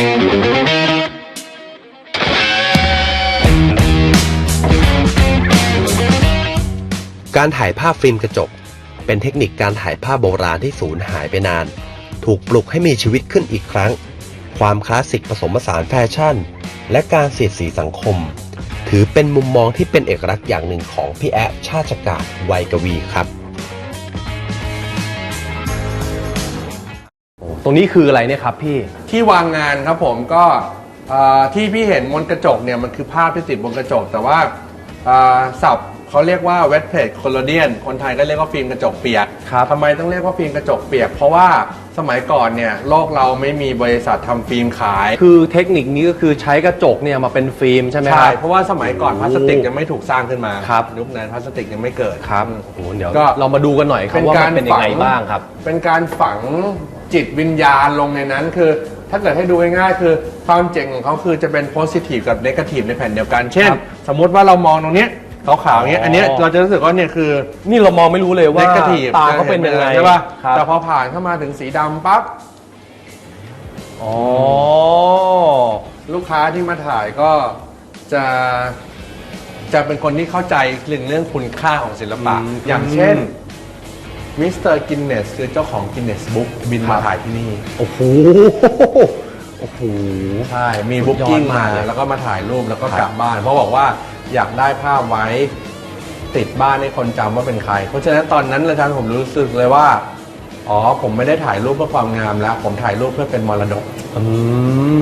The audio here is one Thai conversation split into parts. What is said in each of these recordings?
การถ่ายภาพฟิล์มกระจก เป็นเทคนิคการถ่ายภาพโบราณที่สูญหายไปนาน ถูกปลุกให้มีชีวิตขึ้นอีกครั้ง ความคลาสสิกผสมผสานแฟชั่น และการเสียดสีสังคม ถือเป็นมุมมองที่เป็นเอกลักษณ์อย่างหนึ่งของพี่แอะชาติกาศวัยกวีครับ ตรงนี้คืออะไรเนี่ยครับพี่ ที่วางงานครับผมก็เอ่อที่พี่เห็นบนกระจกเนี่ยมันคือภาพที่ติดบนกระจก แต่ว่าเอ่อศัพท์เขาเรียกว่า wet plate collodion คนไทยก็เรียกว่าฟิล์มกระจกเปียกครับทำไมต้องเรียกว่าฟิล์มกระจกเปียก เพราะว่าสมัยก่อนเนี่ยโลกเราไม่มีบริษัททำฟิล์มขาย คือเทคนิคนี้ก็คือใช้กระจกเนี่ยมาเป็นฟิล์มใช่ไหมคใช่รับ เพราะว่าสมัยก่อนพลาสติกยังไม่ถูกสร้างขึ้นมาครับ ยุคนั้นพลาสติกยังไม่เกิดครับอืม โอ้โหเดี๋ยวก็ เรามาดูกันหน่อยครับว่ามันเป็นยังไงบ้างครับ เป็นการฝัง จิตวิญญาณลงในนั้นคือ ถ้าเกิดให้ดูง่ายๆคือความเจ๋งของเขาคือจะเป็นโพสิทีฟกับเนกาทีฟในแผ่นเดียวกัน เช่นครับสมมุติว่าเรามองตรงเนี้ยขาวๆอย่างเงี้ยอ๋ออัอันเนี้ยเราจะรู้สึกว่าเนี่ยคือ นี่เรามองไม่รู้เลยว่าเนกาทีฟตาเขาเป็นยังไงใช่ป่ะครับ แต่พอผ่านเข้ามาถึงสีดำปั๊บอ๋อ ลูกค้าที่มาถ่ายก็จะจะเป็นคนที่เข้าใจเรื่องเรื่องคุณค่าของศิลปะ อืมอย่างเช่นมิ สเตอร์กินเนสคือเจ้าของกินเนสบุ๊กบินมาถ่ายที่นี่ โอ้โห โอ้โห ใช่ มีสุบุ๊ดกยอดกิ้งมามากเลยแล้วก็มาถ่ายรูปแล้วก็ครับกลับบ้าน เพราะบอกว่าอยากได้ภาพไว้ติดบ้านให้คนจำว่าเป็นใคร เพราะฉะนั้นตอนนั้นเลยทางผมรู้สึกเลยว่า อ๋อ ผมไม่ได้ถ่ายรูปเพื่อความงามแล้ว ผมถ่ายรูปเพื่อเป็นมรดก อื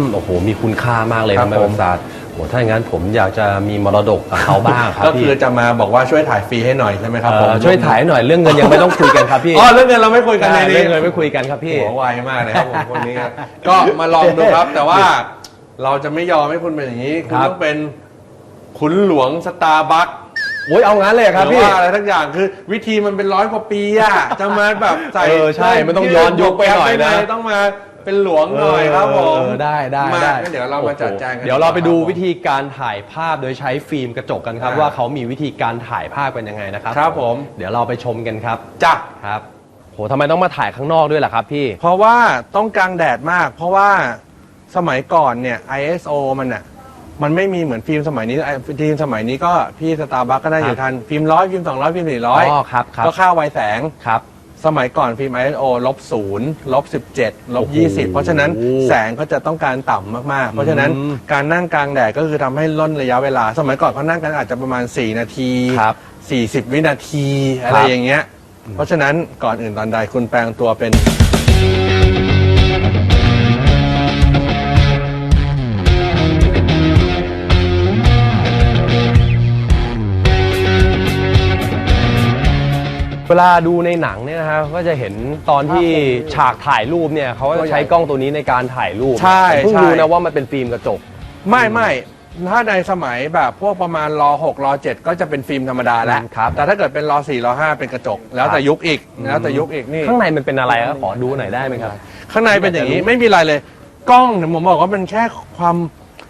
ม โอ้โห มีคุณค่ามากเลยคครัรับบผมแม่ประสาท โอ้ถ้าอย่างนั้นผมอยากจะมีมรดกกับเขาบ้างครับก็พี่คือจะมาบอกว่าช่วยถ่ายฟรีให้หน่อยใช่ไหมครับเอ่ผมอช่วยถ่ายหน่อยเรื่องเงินยังไม่ต้องคุยกันครับพี่อ๋อเรื่องเงินเราไม่คุยกันในใช่นี้ เรื่องเงินไม่คุยกันครับพี่ หัวไวมากเลยครับผมคนนี้ก็มาลองดูครับ แต่ว่าเราจะไม่ยอมให้คุณเป็นอย่างนี้ คุณครับ ต้องเป็นขุนหลวงสตาร์บัคโอ้ยเอางั้นเลยครับหรือพี่ ว่าอะไรทั้งอย่างคือ วิธีมันเป็นร้อยกว่าปีอะจะมาแบบใส่เออใช่มันต้องย้อนยุคไปหน่อยนะด้งต้องมา เป็นหลวงหน่อยครับผมเออได้ได้มาได้งั้นเดี๋ยวเรามาจัดแจงกันเดี๋ยวเราไปดูครับผมวิธีการถ่ายภาพโดยใช้ฟิล์มกระจกกันครับอ่าว่าเขามีวิธีการถ่ายภาพกันยังไงนะครับครับผม เดี๋ยวเราไปชมกันครับจ้ะครับโหทำไมต้องมาถ่ายข้างนอกด้วยล่ะครับพี่ เพราะว่าต้องกลางแดดมาก เพราะว่าสมัยก่อนเนี่ย ISO มันอะมันไม่มีเหมือนฟิล์มสมัยนี้ไอ้ฟิล์มสมัยนี้ก็พี่สตาร์บัคก็ได้อยู่ทันฟิล์มร้อยฟิล์มสองร้อยฟิล์มสี่ร้อยอ๋อครับครับก็ค่าไวแสงครับ สมัยก่อนฟิล์ม ISO ลบศูนย์ลบสิบเจ็ดลบโอ้โหยี่สิบเพราะฉะนั้นแสงก็จะต้องการต่ำมากๆ เพราะฉะนั้นอืมการนั่งกลางแดดก็คือทำให้ล่นระยะเวลา สมัยก่อนเขานั่งกันอาจจะประมาณ 4 นาทีครับ 40 วินาที อะไรครับอย่างเงี้ย เพราะฉะนั้นก่อนอื่นตอนใดคุณแปลงตัวเป็น เวลาดูในหนังเนี่ยนะครับก็จะเห็นตอนที่ฉากถ่ายรูปเนี่ยเขาก็จะใช้กล้องตัวนี้ในการถ่ายรูปใช่ผมเพิ่งใช่ รู้นะว่ามันเป็นฟิล์มกระจก ไม่ไม่ถ้าในสมัยแบบพวกประมาณรอ6รอ7ก็จะเป็นฟิล์มธรรมดาแล้ว ครับแต่ถ้าเกิดเป็นรอ4รอ5เป็นกระจก แล้วแต่ยุคอีก แล้วแต่ยุคอีกนี่ ข้างในมันเป็นอะไรครับขอดูหน่อยได้ไหมครับ ข้างในเป็นอย่างนี้ไม่มีอะไรเลย กล้องเนี่ยผมบอกว่าเป็นแค่ความ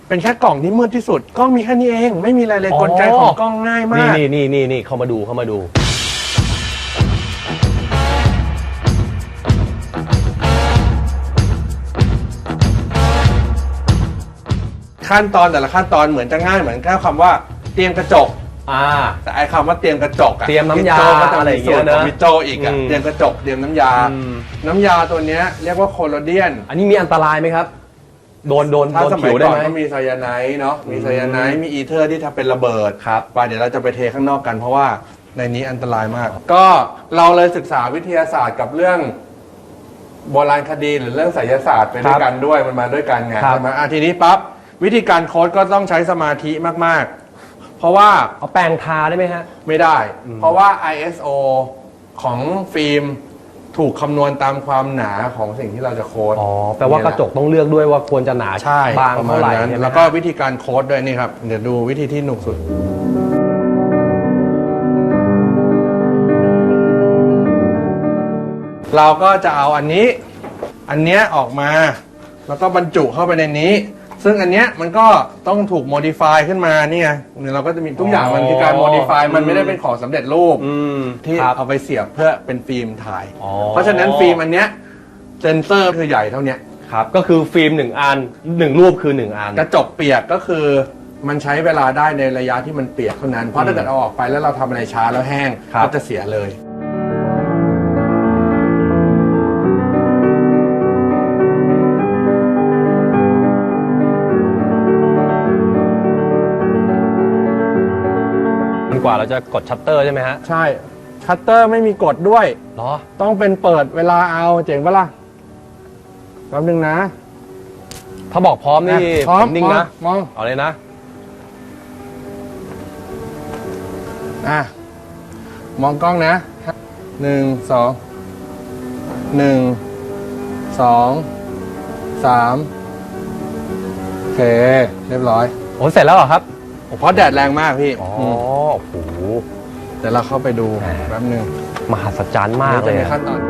เป็นแค่กล่องที่มืดที่สุด กล้องมีแค่นี้เอง ไม่มีอะไรเลยอ๋อ กลไกของกล้องง่ายมานี่ก นี่นี่นี่นี่เข้ามาดูเข้ามาดู ขั้นตอนแต่ละขั้นตอนเหมือนจะง่ายเหมือนแค่คำว่าเตรียมกระจก อ่า แต่ไอ้คำว่าเตรียมกระจกอะเตรียมน้ำยาพี่โก็จอะไรอย่างเงี้ยมีสูตขนะพี่โจอีกอะอืมเตรียมกระจกเตรียมน้ำยา อืม น้ำยาตัวเนี้ยเรียกว่าโคโลเดียน อันนี้มีอันตรายไหมครับ โดนโดนถ้าโดนสมัผิยวได้ก่อนไหมก็มีไซยาไนด์เนาะมีไซยาไนด์มีอีเทอร์ที่ทำเป็นระเบิดครับไปเดี๋ยวเราจะไปเทข้างนอกกันเพราะว่าในนี้อันตรายมาก ก็เราเลยศึกษาวิทยาศาสตร์กับเรื่องโบราณคดีหรือเรื่องไสยศาสตร์ไปด้วยกันด้วยมันมาด้วยกันไงครับ ใช่ไหมอะทีนี้ปั๊บ วิธีการโค้ดก็ต้องใช้สมาธิมาก ๆ เพราะว่าเอาแปรงทาได้ไหมฮะ ไม่ได้ เพราะว่า ISO ของฟิล์มถูกคำนวณตามความหนาของสิ่งที่เราจะโค้ดอ๋อ แปลว่ากระจกต้องเลือกด้วยว่าควรจะหนาใช่บางประมาเท่าณไหร่นั้นใช่ไหมแล้วก็ฮะวิธีการโค้ดด้วยนี่ครับ เดี๋ยวดูวิธีที่หนุกสุด เราก็จะเอาอันนี้ อันเนี้ยออกมา แล้วก็บรรจุเข้าไปในนี้ ซึ่งอันเนี้ยมันก็ต้องถูกโมดิฟายขึ้นมานี่ไงเนี่ยเราก็จะมีทุกอย่างมันคือการโมดิฟายมันไม่ได้เป็นของสำเร็จรูป อืม ที่ครับเอาไปเสียบเพื่อเป็นฟิล์มถ่าย อ๋อ เพราะฉะนั้นฟิล์มอันเนี้ยเซนเซอร์คือใหญ่เท่าเนี้ยครับก็คือฟิล์มหนึ่งอันหนึ่งรูปคือหนึ่งอัน กระจกเปียกก็คือมันใช้เวลาได้ในระยะที่มันเปียกเท่านั้น เพราะถ้าเกิดเอาออกไปแล้วเราทำอะไรช้าแล้วแห้งครับ ก็จะเสียเลย ว่าเราจะกดชัตเตอร์ใช่ไหมฮะใช่คัตเตอร์ไม่มีกดด้วย เหรอ ต้องเป็นเปิดเวลาเอาเจ๋งปะล่ะแป๊บนึงนะถ้าบอกพร้อมนี่อะพร้อผมมนิ่งนะ มองเอาเลยนะ อะมองกล้องนะหนึ่งสองหนึ่งสองสามโอเค เรียบร้อย โอ้เสร็จแล้วเหรอครับ เพราะแดดแรงมากพี่อ๋อม โอ้โหเดี๋ยวเราเข้าไปดูแหมแป๊บนึงมหัศจรรย์มากเลยดี๋วจะมีอะขั้นตอน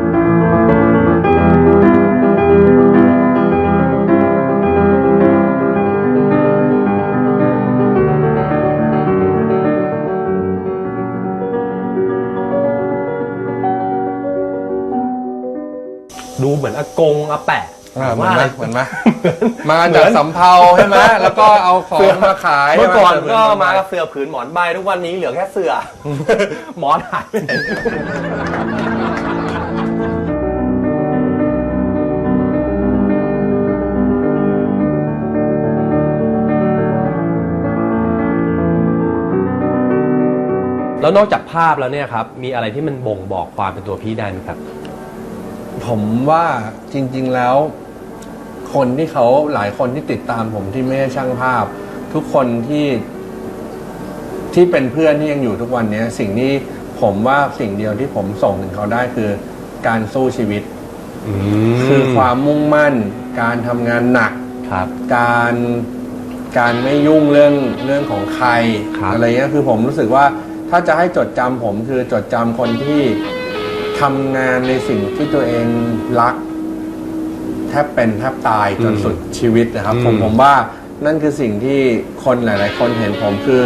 ดูเหมือนอากงอาแปะ อ่าเหมือนว่าไหมอะไรเหมือนไหมมาจากสำเภาใช่ไหมแล้วก็เอาของมาขายเมื่อก่อนใช่ไหก็มากับเสือผืนหมอนใบทุกวันนี้เหลือแค่เสือ หมอนหายไปไหนแล้วนอกจากภาพแล้วเนี่ยครับ มีอะไรที่มันบ่งบอกความเป็นตัวพี่ได้ไหมครับ ผมว่าจริง ๆ แล้ว คนที่เขาหลายคนที่ติดตามผมที่ไม่ใช่ช่างภาพ ทุกคนที่ที่เป็นเพื่อนที่ยังอยู่ทุกวันเนี้ยสิ่งที่ผมว่าสิ่งเดียวที่ผมส่งถึงเขาได้คือการสู้ชีวิต คือความมุ่งมั่น การทำงานหนักครับการการไม่ยุ่งเรื่องเรื่องของใครครับอะไรเงี้ยคือผมรู้สึกว่าถ้าจะให้จดจำผมคือจดจำคนที่ทำงานในสิ่งที่ตัวเองรัก แทบเป็นแทบตายจนสุดชีวิตนะครับ ผมผมว่านั่นคือสิ่งที่คนหลาย ๆ คนเห็นผมคือ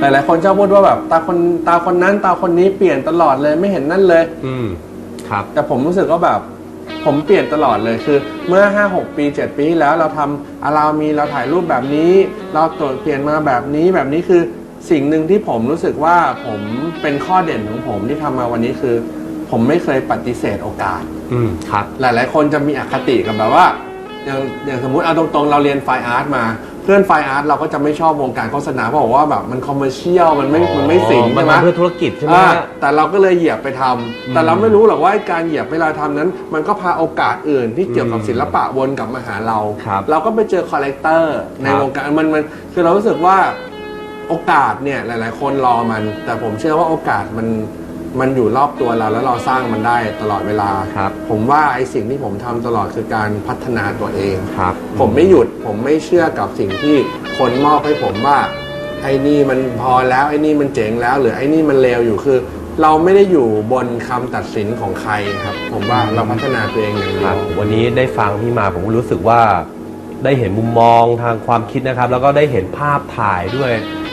หลาย ๆ คนชอบพูดว่าแบบตาคนตาคนนั้นตาคนนี้เปลี่ยนตลอดเลยไม่เห็นนั่นเลย อืมครับ แต่ผมรู้สึกว่าแบบผมเปลี่ยนตลอดเลยคือเมื่อ 5 6 ปี 7 ปีที่แล้วเราทำอารามีเราถ่ายรูปแบบนี้ เราตรวจเปลี่ยนมาแบบนี้แบบนี้คือสิ่งหนึ่งที่ผมรู้สึกว่าผมเป็นข้อเด่นของผมที่ทำมาวันนี้คือ ผมไม่เคยปฏิเสธโอกาส อืมครับ หลาย ๆ คนจะมีอคติกับแบบว่า อย่างอย่างสมมุติเอาตรงๆ เราเรียนไฟอาร์ตมา เพื่อนไฟอาร์ตเราก็จะไม่ชอบวงการโฆษณาเพราะบอกว่าแบบมันคอมเมอร์เชียลมันไม่มันไม่สินมันใช่ไหม มาเพื่อธุรกิจใช่ไหมอ่าฮะ แต่เราก็เลยเหยียบไปทำแต่เราไม่รู้หรอกว่าไอ้การเหยียบเวลาทำนั้น มันก็พาโอกาสอื่นที่เกี่ยวกับอืมศิลปะวนกลับมาหาเรา ครับเราก็ไปเจอคอลเลกเตอร์ในครับ วงการมันมันคือเรารู้สึกว่าโอกาสเนี่ยหลาย ๆ คนรอมัน แต่ผมเชื่อว่าโอกาสมัน มันอยู่รอบตัวเราแล้วเราสร้างมันได้ตลอดเวลา ครับผมว่าไอ้สิ่งที่ผมทำตลอดคือการพัฒนาตัวเอง ครับผมไม่หยุดผมไม่เชื่อกับสิ่งที่คนมอบให้ผมว่า ไอ้นี่มันพอแล้วไอ้นี่มันเจ๋งแล้ว หรือไอ้นี่มันเลวอยู่คือ เราไม่ได้อยู่บนคำตัดสินของใครครับ ผมว่าเราพัฒนาตัวเองอย่างคเดีรัยบว วันนี้ได้ฟังพี่มาผมรู้สึกว่าได้เห็นมุมมองทางความคิดนะครับ แล้วก็ได้เห็นภาพถ่ายด้วย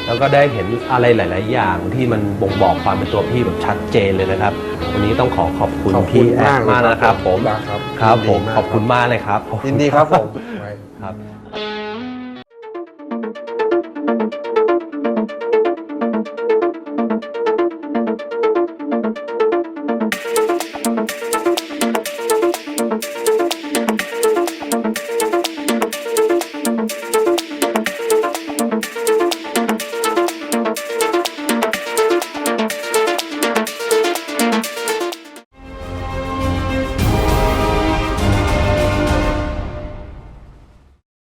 แล้วก็ได้เห็นอะไรหลาย ๆ อย่างที่มันบ่งบอกความเป็นตัวพี่แบบชัดเจนเลยนะครับ วันนี้ต้องขอขอบคุณขอบคุณพี่แอดมากเลยมากนะครับผมครับครับผมยินดีมากขอบคุณมากเลยครับ ยินดีครับผมครับ